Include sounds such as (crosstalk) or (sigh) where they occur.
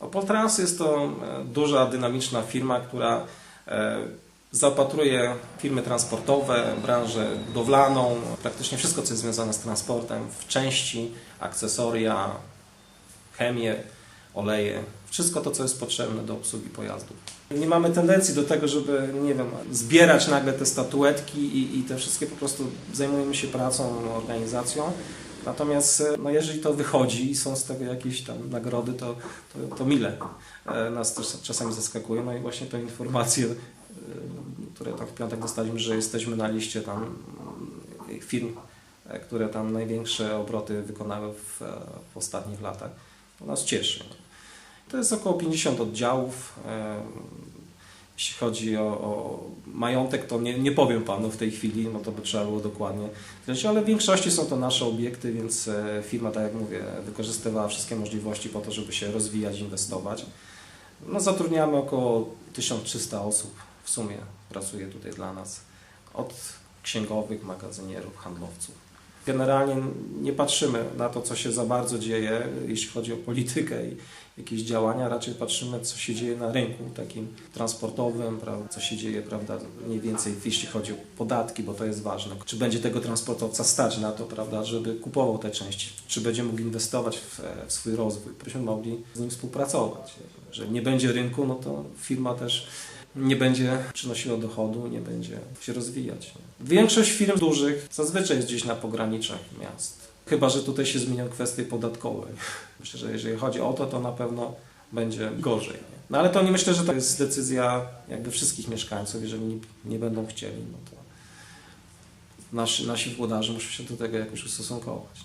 Opol Trans jest to e, duża, dynamiczna firma, która e, zaopatruje firmy transportowe, branżę budowlaną, praktycznie wszystko, co jest związane z transportem, w części, akcesoria, chemię, oleje, wszystko to, co jest potrzebne do obsługi pojazdów. Nie mamy tendencji do tego, żeby, nie wiem, zbierać nagle te statuetki i, i te wszystkie po prostu zajmujemy się pracą, organizacją. Natomiast e, no jeżeli to wychodzi i są z tego jakieś tam nagrody, to, to, to mile e, nas też czasami zaskakuje. No i właśnie te informacje, e, które tam w piątek dostaliśmy, że jesteśmy na liście tam firm, które tam największe obroty wykonały w, w ostatnich latach, to nas cieszy. To jest około 50 oddziałów. Jeśli chodzi o, o majątek, to nie, nie powiem Panu w tej chwili, no to by trzeba było dokładnie wiedzieć, ale w większości są to nasze obiekty, więc e, firma, tak jak mówię, wykorzystywała wszystkie możliwości po to, żeby się rozwijać, inwestować. No, zatrudniamy około 1300 osób w sumie pracuje tutaj dla nas. Od księgowych, magazynierów, handlowców. Generalnie nie patrzymy na to, co się za bardzo dzieje, jeśli chodzi o politykę i jakieś działania, raczej patrzymy, co się dzieje na rynku takim transportowym, prawda, co się dzieje, prawda, mniej więcej jeśli chodzi o podatki, bo to jest ważne. Czy będzie tego transportowca stać na to, prawda, żeby kupował te części, czy będzie mógł inwestować w, w swój rozwój, byśmy mogli z nim współpracować. Że nie będzie rynku, no to firma też nie będzie przynosiła dochodu, nie będzie się rozwijać. Większość firm dużych zazwyczaj jest gdzieś na pograniczach miast. Chyba, że tutaj się zmienią kwestie podatkowe. (laughs) Myślę, że jeżeli chodzi o to, to na pewno będzie gorzej. Nie? No ale to nie myślę, że to jest decyzja jakby wszystkich mieszkańców. Jeżeli nie, nie będą chcieli, no to nasi, nasi włodarze muszą się do tego jakoś ustosunkować.